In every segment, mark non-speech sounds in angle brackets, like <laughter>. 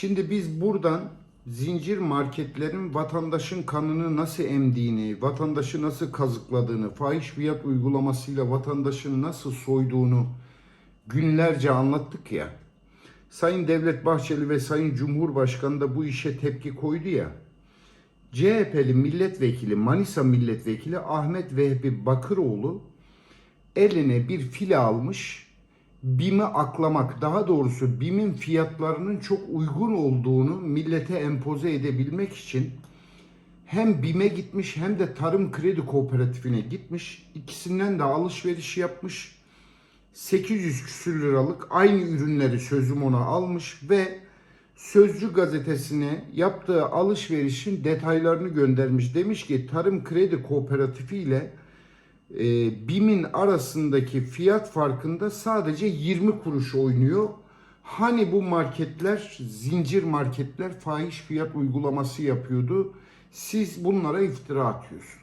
Şimdi biz buradan zincir marketlerin vatandaşın kanını nasıl emdiğini, vatandaşı nasıl kazıkladığını, fahiş fiyat uygulamasıyla vatandaşın nasıl soyduğunu günlerce anlattık ya. Sayın Devlet Bahçeli ve Sayın Cumhurbaşkanı da bu işe tepki koydu ya. CHP'li milletvekili, Manisa milletvekili Ahmet Vehbi Bakıroğlu eline bir file almış. BİM'i aklamak, daha doğrusu BİM'in fiyatlarının çok uygun olduğunu millete empoze edebilmek için hem BİM'e gitmiş hem de Tarım Kredi Kooperatifine gitmiş. İkisinden de alışveriş yapmış. 800 küsür liralık aynı ürünleri sözüm ona almış ve Sözcü gazetesine yaptığı alışverişin detaylarını göndermiş. Demiş ki Tarım Kredi Kooperatifi ile e, BİM'in arasındaki fiyat farkında sadece 20 kuruş oynuyor. Hani bu marketler, zincir marketler fahiş fiyat uygulaması yapıyordu. Siz bunlara iftira atıyorsunuz.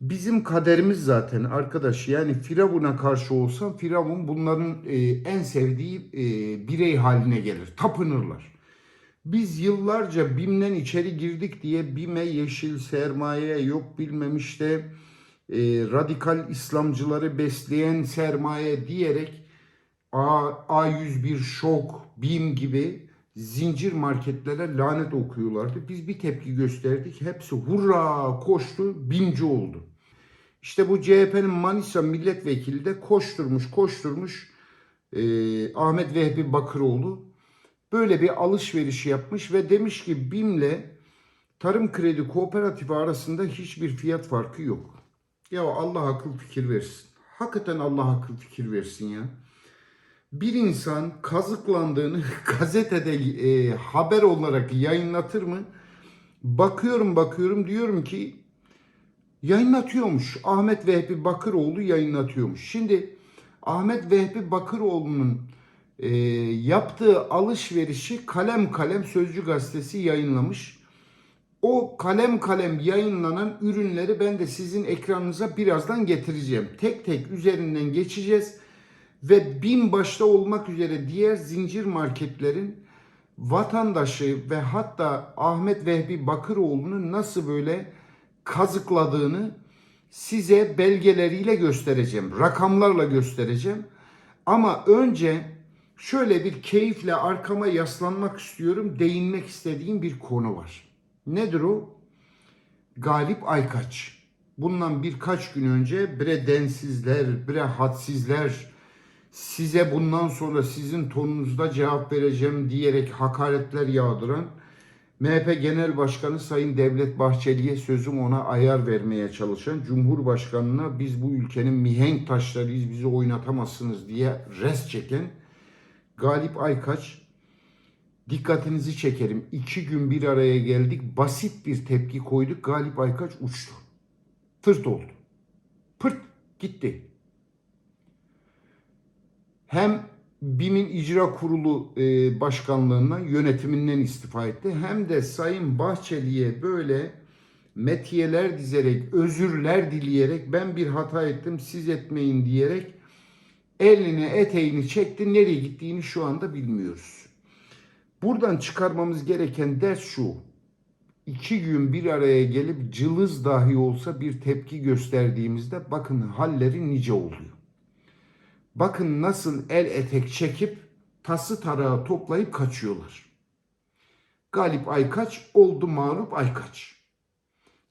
Bizim kaderimiz zaten arkadaş yani Firavun'a karşı olsam Firavun bunların e, en sevdiği e, birey haline gelir. Tapınırlar. Biz yıllarca BİM'den içeri girdik diye BİM'e yeşil sermaye yok bilmem işte e, radikal İslamcıları besleyen sermaye diyerek A, A101 şok, BİM gibi zincir marketlere lanet okuyorlardı. Biz bir tepki gösterdik. Hepsi hurra koştu, BİMci oldu. İşte bu CHP'nin Manisa milletvekili de koşturmuş koşturmuş e, Ahmet Vehbi Bakıroğlu böyle bir alışveriş yapmış ve demiş ki BİM'le Tarım Kredi Kooperatifi arasında hiçbir fiyat farkı yok. Ya Allah akıl fikir versin. Hakikaten Allah akıl fikir versin ya. Bir insan kazıklandığını <laughs> gazetede e, haber olarak yayınlatır mı? Bakıyorum bakıyorum diyorum ki yayınlatıyormuş. Ahmet Vehbi Bakıroğlu yayınlatıyormuş. Şimdi Ahmet Vehbi Bakıroğlu'nun e, yaptığı alışverişi kalem kalem Sözcü gazetesi yayınlamış. O kalem kalem yayınlanan ürünleri ben de sizin ekranınıza birazdan getireceğim. Tek tek üzerinden geçeceğiz ve bin başta olmak üzere diğer zincir marketlerin vatandaşı ve hatta Ahmet Vehbi Bakıroğlu'nu nasıl böyle kazıkladığını size belgeleriyle göstereceğim. Rakamlarla göstereceğim. Ama önce şöyle bir keyifle arkama yaslanmak istiyorum. Değinmek istediğim bir konu var. Nedir o? Galip Aykaç. Bundan birkaç gün önce bre densizler, bre hadsizler, size bundan sonra sizin tonunuzda cevap vereceğim diyerek hakaretler yağdıran MHP Genel Başkanı Sayın Devlet Bahçeli'ye sözüm ona ayar vermeye çalışan Cumhurbaşkanı'na biz bu ülkenin mihenk taşlarıyız bizi oynatamazsınız diye res çeken Galip Aykaç dikkatinizi çekerim. İki gün bir araya geldik basit bir tepki koyduk Galip Aykaç uçtu. Tırt oldu. Pırt gitti. Hem BİM'in icra kurulu e, başkanlığından, yönetiminden istifa etti. Hem de Sayın Bahçeli'ye böyle metiyeler dizerek, özürler dileyerek ben bir hata ettim siz etmeyin diyerek elini eteğini çekti. Nereye gittiğini şu anda bilmiyoruz. Buradan çıkarmamız gereken ders şu. İki gün bir araya gelip cılız dahi olsa bir tepki gösterdiğimizde bakın halleri nice oluyor. Bakın nasıl el etek çekip tası tarağı toplayıp kaçıyorlar. Galip Aykaç oldu mağlup Aykaç.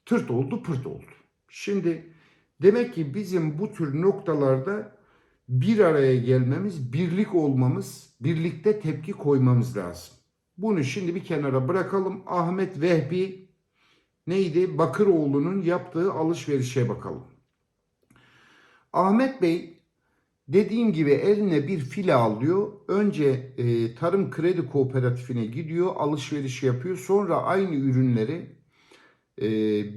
Tırt oldu pırt oldu. Şimdi demek ki bizim bu tür noktalarda bir araya gelmemiz, birlik olmamız, birlikte tepki koymamız lazım. Bunu şimdi bir kenara bırakalım. Ahmet Vehbi neydi? Bakıroğlu'nun yaptığı alışverişe bakalım. Ahmet Bey dediğim gibi eline bir file alıyor. Önce e, Tarım Kredi Kooperatifine gidiyor, alışveriş yapıyor. Sonra aynı ürünleri e,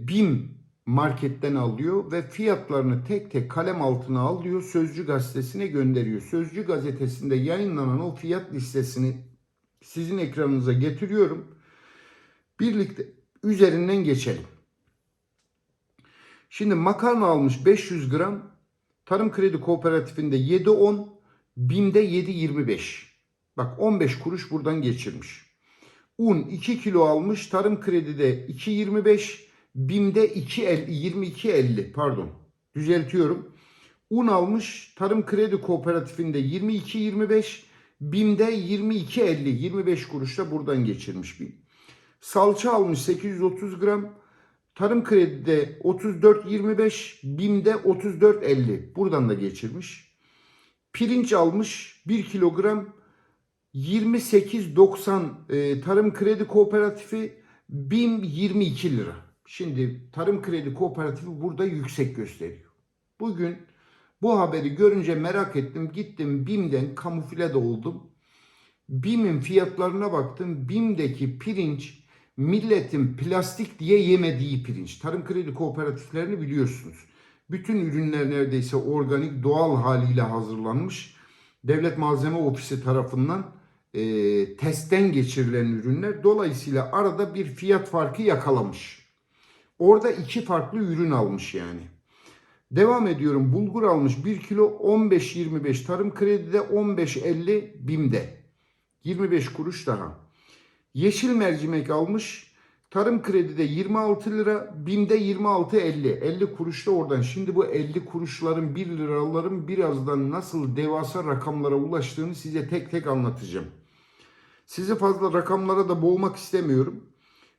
BİM marketten alıyor ve fiyatlarını tek tek kalem altına alıyor. Sözcü gazetesine gönderiyor. Sözcü gazetesinde yayınlanan o fiyat listesini sizin ekranınıza getiriyorum. Birlikte üzerinden geçelim. Şimdi makarna almış 500 gram. Tarım Kredi Kooperatifinde 7.10, BİM'de 7.25. Bak 15 kuruş buradan geçirmiş. Un 2 kilo almış. Tarım kredide 2.25. BİM'de 2.50 22.50 pardon. Düzeltiyorum. Un almış. Tarım Kredi Kooperatifinde 22.25. BİM'de 22.50 25 kuruşta buradan geçirmiş BİM. Salça almış 830 gram. Tarım Kredi'de 34.25, BİM'de 34.50. Buradan da geçirmiş. Pirinç almış 1 kilogram 28.90 e, Tarım Kredi Kooperatifi BİM 22 lira. Şimdi Tarım Kredi Kooperatifi burada yüksek gösteriyor. Bugün bu haberi görünce merak ettim. Gittim BİM'den kamufle de oldum. BİM'in fiyatlarına baktım. BİM'deki pirinç milletin plastik diye yemediği pirinç. Tarım kredi kooperatiflerini biliyorsunuz. Bütün ürünler neredeyse organik doğal haliyle hazırlanmış. Devlet Malzeme Ofisi tarafından e, testten geçirilen ürünler. Dolayısıyla arada bir fiyat farkı yakalamış. Orada iki farklı ürün almış yani. Devam ediyorum. Bulgur almış 1 kilo 15.25 tarım kredide 15.50 BİM'de. 25 kuruş daha. Yeşil mercimek almış. Tarım kredide 26 lira, BİM'de 26.50. 50 kuruş da oradan. Şimdi bu 50 kuruşların 1 liraların birazdan nasıl devasa rakamlara ulaştığını size tek tek anlatacağım. Sizi fazla rakamlara da boğmak istemiyorum.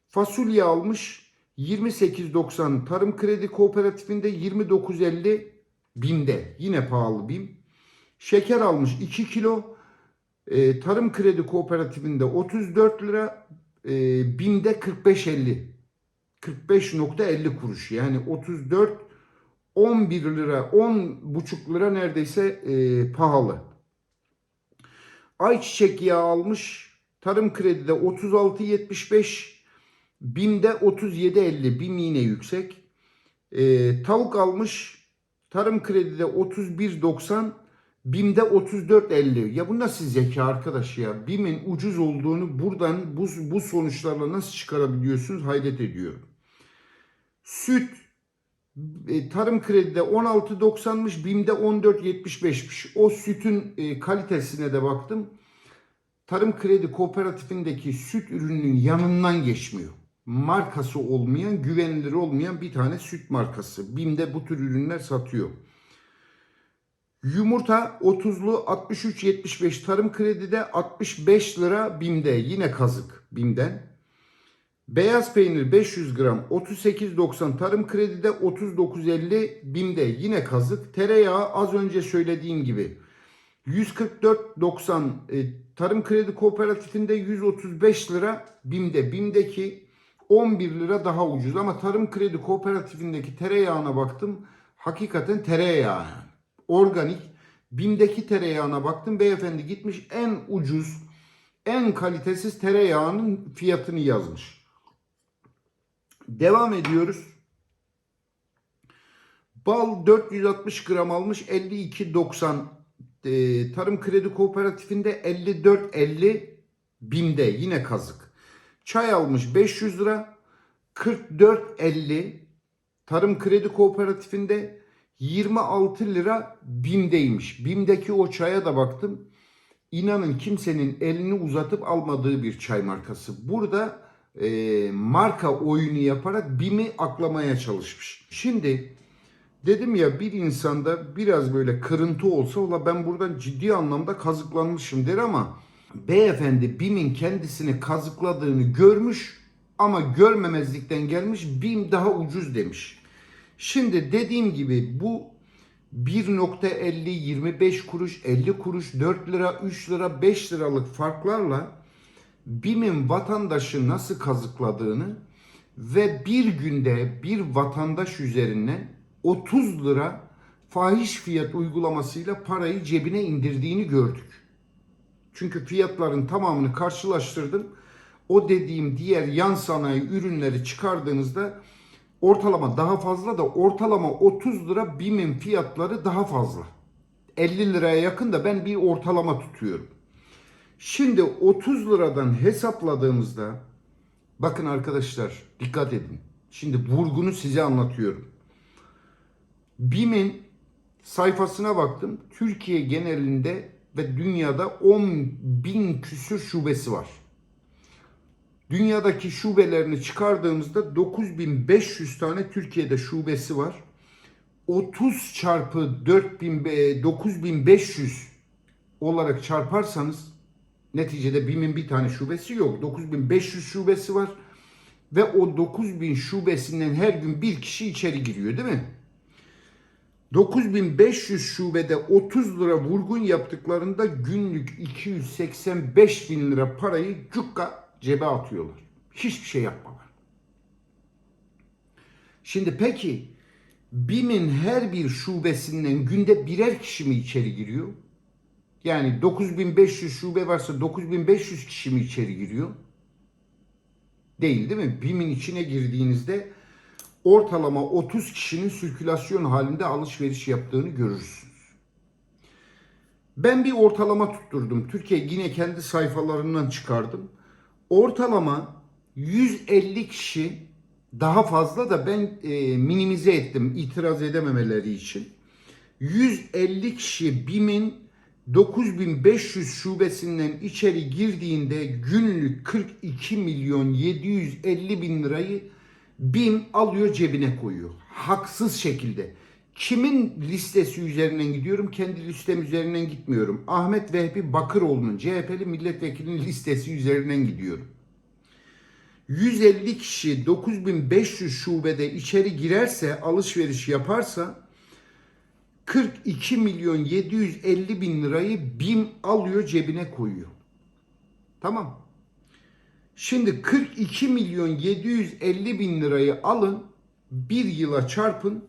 Fasulye almış 28.90 Tarım Kredi Kooperatifinde 29.50 BİM'de. Yine pahalı BİM. Şeker almış 2 kilo. E, Tarım Kredi Kooperatifinde 34 lira, e, BİM'de 45.50. 45.50 kuruş. Yani 34 11 lira, 10 buçuk lira neredeyse e, pahalı. Ayçiçek yağı almış. Tarım Kredi'de 36.75, BİM'de 37.50. BİM yine yüksek. E, tavuk almış. Tarım Kredi'de 31.90, BİM'de 34.50. Ya bu nasıl zeka arkadaş ya? BİM'in ucuz olduğunu buradan bu, bu sonuçlarla nasıl çıkarabiliyorsunuz hayret ediyorum. Süt e, tarım kredide 16.90'mış, BİM'de 14.75'miş. O sütün e, kalitesine de baktım. Tarım Kredi Kooperatifindeki süt ürününün yanından geçmiyor. Markası olmayan, güvenilir olmayan bir tane süt markası. BİM'de bu tür ürünler satıyor. Yumurta 30'lu 63.75 tarım kredide 65 lira BİM'de yine kazık BİM'den. Beyaz peynir 500 gram 38.90 tarım kredide 39.50 BİM'de yine kazık. Tereyağı az önce söylediğim gibi 144.90 e, tarım kredi kooperatifinde 135 lira BİM'de. BİM'deki 11 lira daha ucuz ama tarım kredi kooperatifindeki tereyağına baktım. Hakikaten tereyağı organik. BİM'deki tereyağına baktım. Beyefendi gitmiş en ucuz, en kalitesiz tereyağının fiyatını yazmış. Devam ediyoruz. Bal 460 gram almış 52.90 e, Tarım Kredi Kooperatifinde 54.50 BİM'de yine kazık. Çay almış 500 lira 44.50 Tarım Kredi Kooperatifinde 26 lira BİM'deymiş. BİM'deki o çaya da baktım. İnanın kimsenin elini uzatıp almadığı bir çay markası. Burada e, marka oyunu yaparak BİM'i aklamaya çalışmış. Şimdi dedim ya bir insanda biraz böyle kırıntı olsa ola ben buradan ciddi anlamda kazıklanmışım der ama beyefendi BİM'in kendisini kazıkladığını görmüş ama görmemezlikten gelmiş BİM daha ucuz demiş. Şimdi dediğim gibi bu 1.50, 25 kuruş, 50 kuruş, 4 lira, 3 lira, 5 liralık farklarla BİM'in vatandaşı nasıl kazıkladığını ve bir günde bir vatandaş üzerine 30 lira fahiş fiyat uygulamasıyla parayı cebine indirdiğini gördük. Çünkü fiyatların tamamını karşılaştırdım. O dediğim diğer yan sanayi ürünleri çıkardığınızda ortalama daha fazla da ortalama 30 lira BİM'in fiyatları daha fazla. 50 liraya yakın da ben bir ortalama tutuyorum. Şimdi 30 liradan hesapladığımızda bakın arkadaşlar dikkat edin. Şimdi vurgunu size anlatıyorum. BİM'in sayfasına baktım. Türkiye genelinde ve dünyada 10 bin küsür şubesi var. Dünyadaki şubelerini çıkardığımızda 9500 tane Türkiye'de şubesi var. 30 çarpı 4000 be- 9500 olarak çarparsanız neticede BİM'in bir tane şubesi yok. 9500 şubesi var ve o 9000 şubesinden her gün bir kişi içeri giriyor değil mi? 9500 şubede 30 lira vurgun yaptıklarında günlük 285 bin lira parayı cukka cebe atıyorlar. Hiçbir şey yapmalar. Şimdi peki BİM'in her bir şubesinden günde birer kişi mi içeri giriyor? Yani 9500 şube varsa 9500 kişi mi içeri giriyor? Değil değil mi? BİM'in içine girdiğinizde ortalama 30 kişinin sirkülasyon halinde alışveriş yaptığını görürsünüz. Ben bir ortalama tutturdum. Türkiye yine kendi sayfalarından çıkardım. Ortalama 150 kişi daha fazla da ben e, minimize ettim itiraz edememeleri için. 150 kişi BİM'in 9500 şubesinden içeri girdiğinde günlük 42 milyon 750 bin lirayı BİM alıyor cebine koyuyor. Haksız şekilde. Kimin listesi üzerinden gidiyorum? Kendi listem üzerinden gitmiyorum. Ahmet Vehbi Bakıroğlu'nun CHP'li milletvekilinin listesi üzerinden gidiyorum. 150 kişi 9500 şubede içeri girerse, alışveriş yaparsa 42 milyon 750 bin lirayı BİM alıyor cebine koyuyor. Tamam. Şimdi 42 milyon 750 bin lirayı alın bir yıla çarpın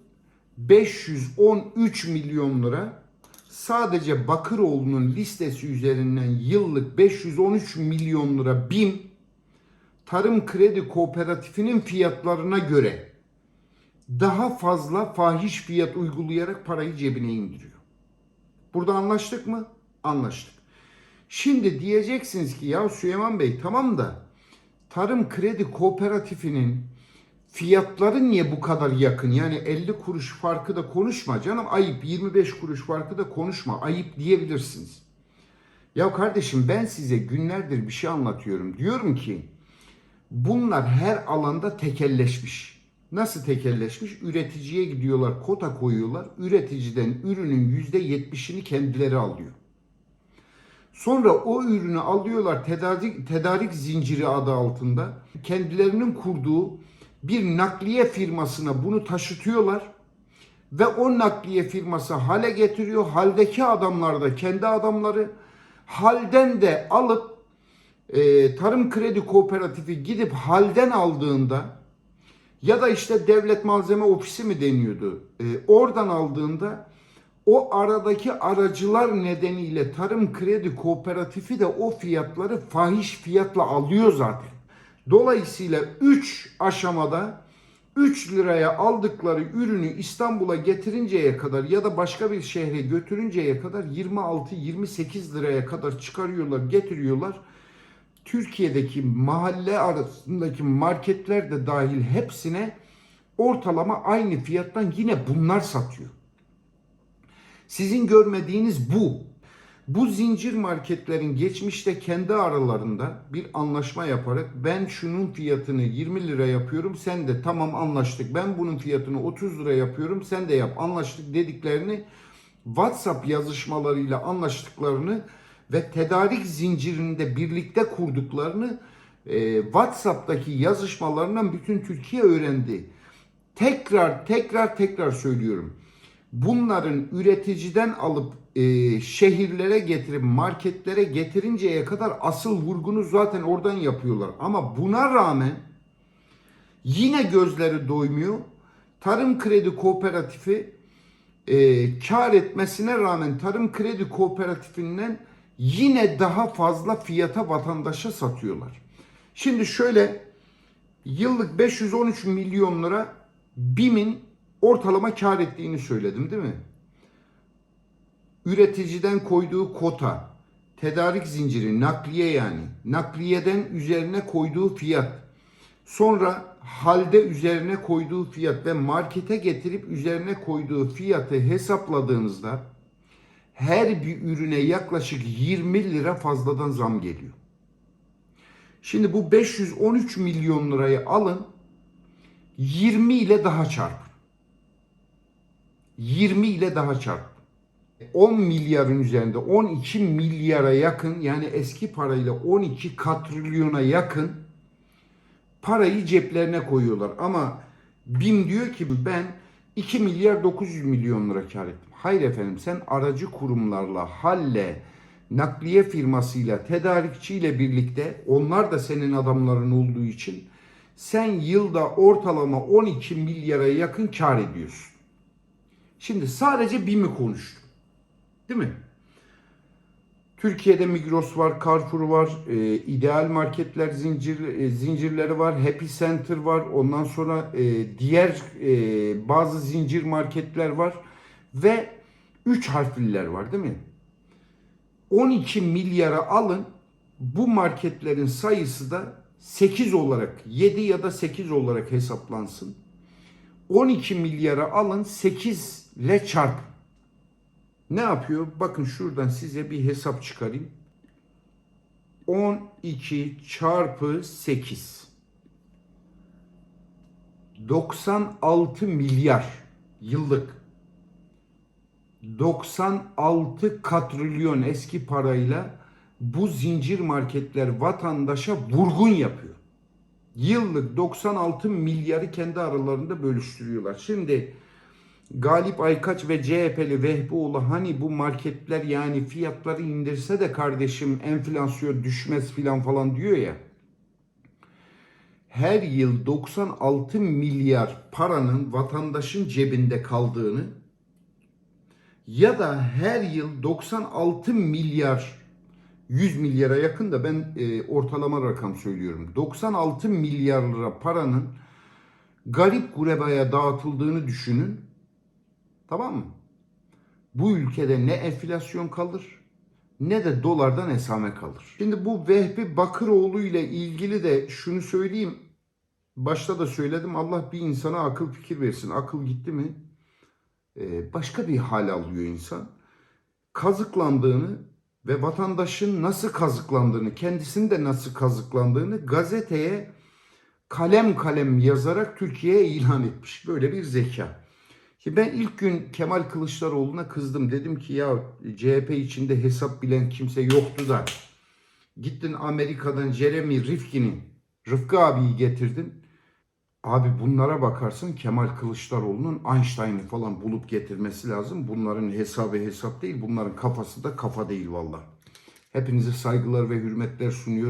513 milyon lira sadece Bakıroğlu'nun listesi üzerinden yıllık 513 milyon lira BİM Tarım Kredi Kooperatifinin fiyatlarına göre daha fazla fahiş fiyat uygulayarak parayı cebine indiriyor. Burada anlaştık mı? Anlaştık. Şimdi diyeceksiniz ki ya Süleyman Bey tamam da Tarım Kredi Kooperatifinin fiyatları niye bu kadar yakın? Yani 50 kuruş farkı da konuşma canım ayıp 25 kuruş farkı da konuşma ayıp diyebilirsiniz. Ya kardeşim ben size günlerdir bir şey anlatıyorum. Diyorum ki bunlar her alanda tekelleşmiş. Nasıl tekelleşmiş? Üreticiye gidiyorlar, kota koyuyorlar. Üreticiden ürünün %70'ini kendileri alıyor. Sonra o ürünü alıyorlar tedarik, tedarik zinciri adı altında. Kendilerinin kurduğu bir nakliye firmasına bunu taşıtıyorlar. Ve o nakliye firması hale getiriyor. Haldeki adamlar da kendi adamları. Halden de alıp e, Tarım Kredi Kooperatifi gidip halden aldığında ya da işte devlet malzeme ofisi mi deniyordu? E, oradan aldığında o aradaki aracılar nedeniyle Tarım Kredi Kooperatifi de o fiyatları fahiş fiyatla alıyor zaten. Dolayısıyla 3 aşamada 3 liraya aldıkları ürünü İstanbul'a getirinceye kadar ya da başka bir şehre götürünceye kadar 26-28 liraya kadar çıkarıyorlar, getiriyorlar. Türkiye'deki mahalle arasındaki marketler de dahil hepsine ortalama aynı fiyattan yine bunlar satıyor. Sizin görmediğiniz bu. Bu zincir marketlerin geçmişte kendi aralarında bir anlaşma yaparak ben şunun fiyatını 20 lira yapıyorum sen de tamam anlaştık ben bunun fiyatını 30 lira yapıyorum sen de yap anlaştık dediklerini WhatsApp yazışmalarıyla anlaştıklarını ve tedarik zincirinde birlikte kurduklarını e, WhatsApp'taki yazışmalarından bütün Türkiye öğrendi. Tekrar tekrar tekrar söylüyorum. Bunların üreticiden alıp e, şehirlere getirip marketlere getirinceye kadar asıl vurgunu zaten oradan yapıyorlar. Ama buna rağmen yine gözleri doymuyor. Tarım Kredi Kooperatifi e, kar etmesine rağmen Tarım Kredi Kooperatifinden yine daha fazla fiyata vatandaşa satıyorlar. Şimdi şöyle yıllık 513 milyon lira BİM'in ortalama kar ettiğini söyledim değil mi? Üreticiden koyduğu kota, tedarik zinciri, nakliye yani. Nakliyeden üzerine koyduğu fiyat. Sonra halde üzerine koyduğu fiyat ve markete getirip üzerine koyduğu fiyatı hesapladığınızda her bir ürüne yaklaşık 20 lira fazladan zam geliyor. Şimdi bu 513 milyon lirayı alın 20 ile daha çarpın. 20 ile daha çarpın. 10 milyarın üzerinde 12 milyara yakın yani eski parayla 12 katrilyona yakın parayı ceplerine koyuyorlar. Ama BİM diyor ki ben 2 milyar 900 milyon lira kar ettim. Hayır efendim sen aracı kurumlarla, halle, nakliye firmasıyla, tedarikçiyle birlikte onlar da senin adamların olduğu için sen yılda ortalama 12 milyara yakın kar ediyorsun. Şimdi sadece BİM'i konuştum. Değil mi? Türkiye'de Migros var, Carrefour var, e, ideal marketler zincir e, zincirleri var, Happy Center var. Ondan sonra e, diğer e, bazı zincir marketler var ve 3 harfliler var değil mi? 12 milyara alın bu marketlerin sayısı da 8 olarak 7 ya da 8 olarak hesaplansın. 12 milyara alın 8 ile çarpın. Ne yapıyor? Bakın şuradan size bir hesap çıkarayım. 12 çarpı 8. 96 milyar yıllık. 96 katrilyon eski parayla bu zincir marketler vatandaşa vurgun yapıyor. Yıllık 96 milyarı kendi aralarında bölüştürüyorlar. Şimdi Galip Aykaç ve CHP'li Vehbioğlu hani bu marketler yani fiyatları indirse de kardeşim enflasyon düşmez filan falan diyor ya. Her yıl 96 milyar paranın vatandaşın cebinde kaldığını ya da her yıl 96 milyar 100 milyara yakın da ben e, ortalama rakam söylüyorum. 96 milyar lira paranın garip gurebaya dağıtıldığını düşünün. Tamam mı? Bu ülkede ne enflasyon kalır ne de dolardan esame kalır. Şimdi bu Vehbi Bakıroğlu ile ilgili de şunu söyleyeyim. Başta da söyledim Allah bir insana akıl fikir versin. Akıl gitti mi e, başka bir hal alıyor insan. Kazıklandığını ve vatandaşın nasıl kazıklandığını, kendisinin de nasıl kazıklandığını gazeteye kalem kalem yazarak Türkiye'ye ilan etmiş. Böyle bir zeka. Ki ben ilk gün Kemal Kılıçdaroğlu'na kızdım. Dedim ki ya CHP içinde hesap bilen kimse yoktu da. Gittin Amerika'dan Jeremy Rifkin'i, Rıfkı abiyi getirdin. Abi bunlara bakarsın Kemal Kılıçdaroğlu'nun Einstein'ı falan bulup getirmesi lazım. Bunların hesabı hesap değil. Bunların kafası da kafa değil valla. Hepinize saygılar ve hürmetler sunuyorum.